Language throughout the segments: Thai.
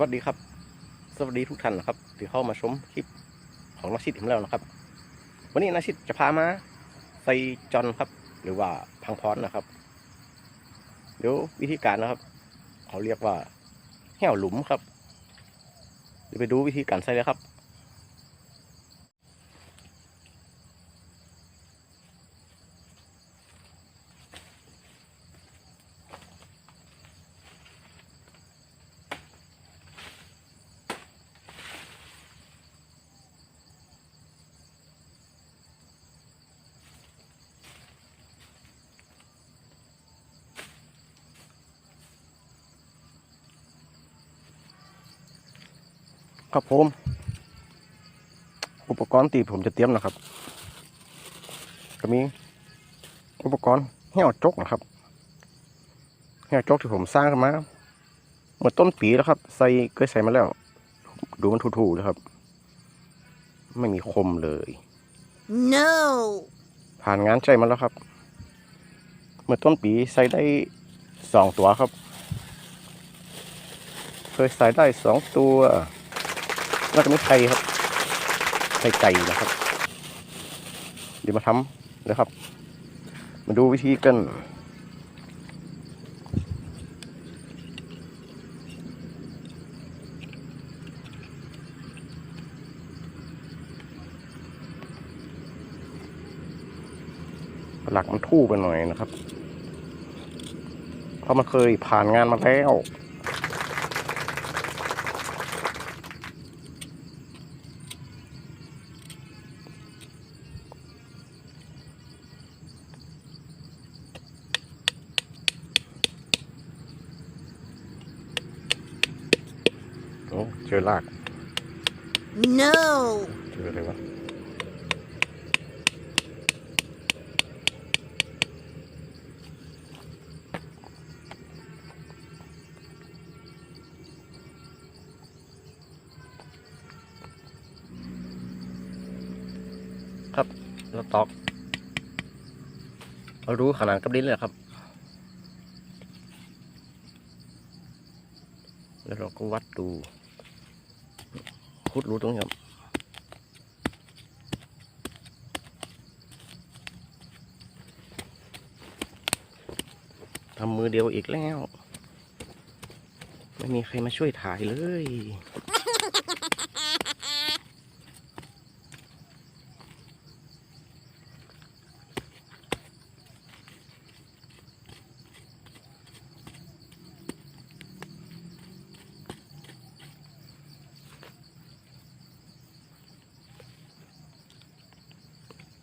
วัสดีครับ สวัสดีทุกท่านนะครับที่เข้ามาชมคลิปของนาชิดผมแล้วนะครับ วันนี้นาชิดจะพามาใส่จอนครับ หรือว่าพังพรนะครับ เดี๋ยววิธีการนะครับ เขาเรียกว่าแห้วหลุมครับเดี๋ยวไปดูวิธีการใส่เลยครับ ครับผม อุปกรณ์ตีผมจะเตรียมนะครับ ก็มีอุปกรณ์แห้วจกนะครับแห้วจกที่ผมสร้างขึ้นมาเมื่อต้นปีแล้วครับ ใส่เคยใส่มาแล้ว ดูมันทูๆเลยครับ ไม่มีคมเลย No! ผ่านงานใช้มาแล้วครับ เมื่อต้นปีใส่ได้สองตัวครับ เคยใส่ได้สองตัว แล้วก็ไม่ไข่ครับไข่ไก่นะครับ เดี๋ยวมาทำเลยครับ มาดูวิธีกันหลักมันทู่ไปหน่อยนะครับ เพราะมันเคยผ่านงานมาแล้ว เจอลาก No! เจออะไรวะครับเราตอกเรารู้ขนาดกับลิ้นเลยครับ แล้วเราก็วัดดู คุดรู้ตรงนี้ครับทำมือเดียวอีกแล้ว ไม่มีใครมาช่วยถ่ายเลย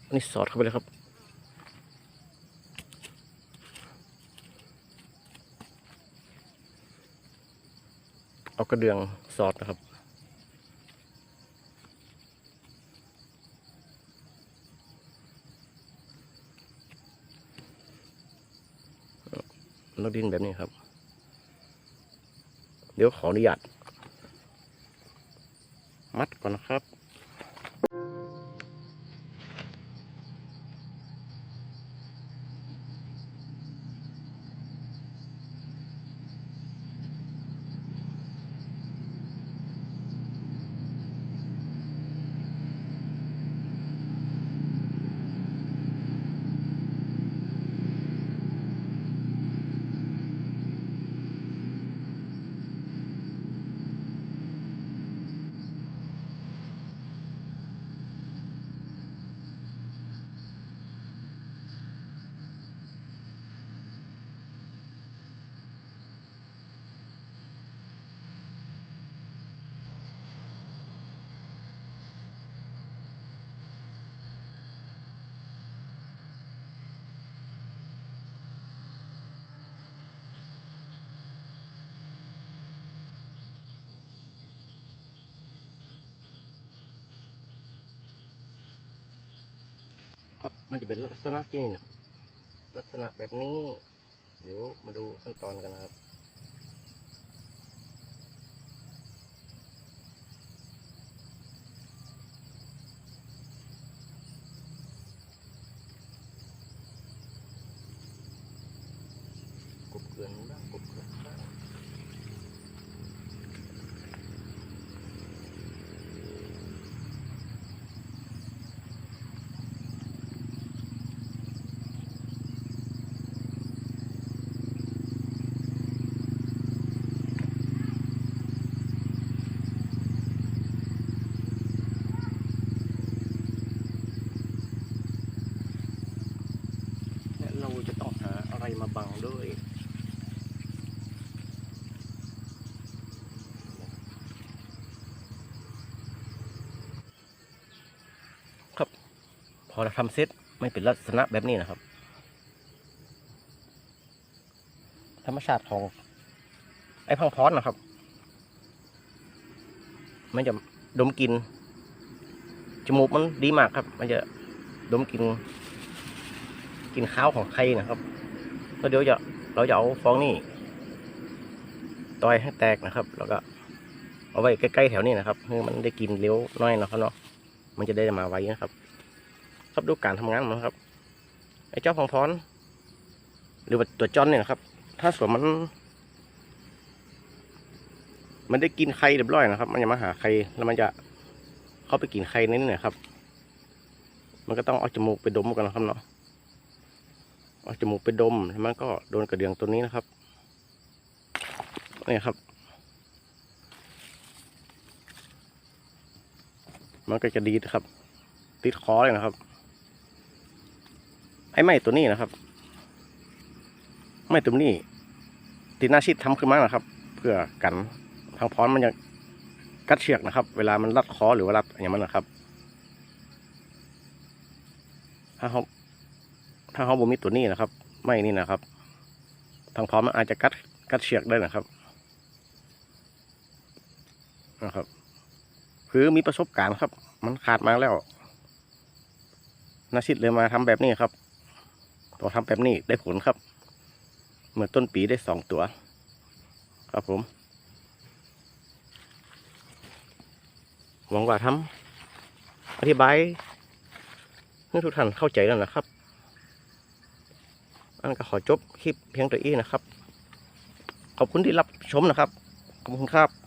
อันนี้สอดเข้าไปเลยครับ เอากระเดืองสอดนะครับเราดินแบบนี้ครับ เดี๋ยวขออนุญาตมัดก่อนนะครับ มันจะเป็นลักษณะที่นี่ลักษณะแบบนี้ เดี๋ยวมาดูขั้นตอนกันนะครับ กบเกลือนบ้างกบเกลือนบ้าง มาบังด้วย ครับ พอเราทำเสร็จไม่เป็นลักษณะแบบนี้นะครับ ธรรมชาติของ ไอ้พังพรนะครับ มันจะดมกลินจมูกมันดีมากครับ มันจะดมกลินกินข้าวของไข่นะครับ แล้วเดี๋ยวจะเราจะเอาฟองนี่ต่อยให้แตกนะครับ แล้วก็เอาไว้ใกล้ๆแถวนี้นะครับเพื่อมันได้กินเร็วน้อยนะครับเนาะมันจะได้มาไวนะครับครับดูการทำงานมันครับไอ้เจ้าพังพรหรือว่าตัวจอนเนี่ยนะครับ ถ้าสวนมัน มันได้กินไข่เรียบร้อยนะครับ มันจะมาหาไข่แล้วมันจะเข้าไปกินไข่ในนี่นะครับ มันก็ต้องเอาจมูกไปดมกันนะครับเนาะ เอาจมูกไปดมแล้วมันก็โดนกระเดืองตัวนี้นะครับนี่ครับ มันก็จะดีดครับ ติดคอเลยนะครับ ไอ้ไม้ตัวนี้นะครับ ไม้ตัวนี้ตีหน้าชิดทำขึ้นมานะครับ เพื่อกันทางพร้อนมันจะกัดเชือกนะครับ เวลามันรัดคอหรือว่ารัดอย่างนั้นนะครับถ้าเขา ถ้าเขาบ่มีตัวนี้นะครับ ไม่นี่นะครับ ทางพร้อมมันอาจจะกัดกัดเชือกได้นะครับนะครับ คือมีประสบการณ์ครับ มันขาดมาแล้วนาชิดเลยมาทำแบบนี้ครับพอทำแบบนี้ได้ผลครับ เมื่อต้นปีได้สองตัว ครับผมหวังว่าทำอธิบายให้ทุกท่านเข้าใจแล้วนะครับ อันก็ขอจบคลิปเพียงตัวอี้นะครับ ขอบคุณที่รับชมนะครับ ขอบคุณครับ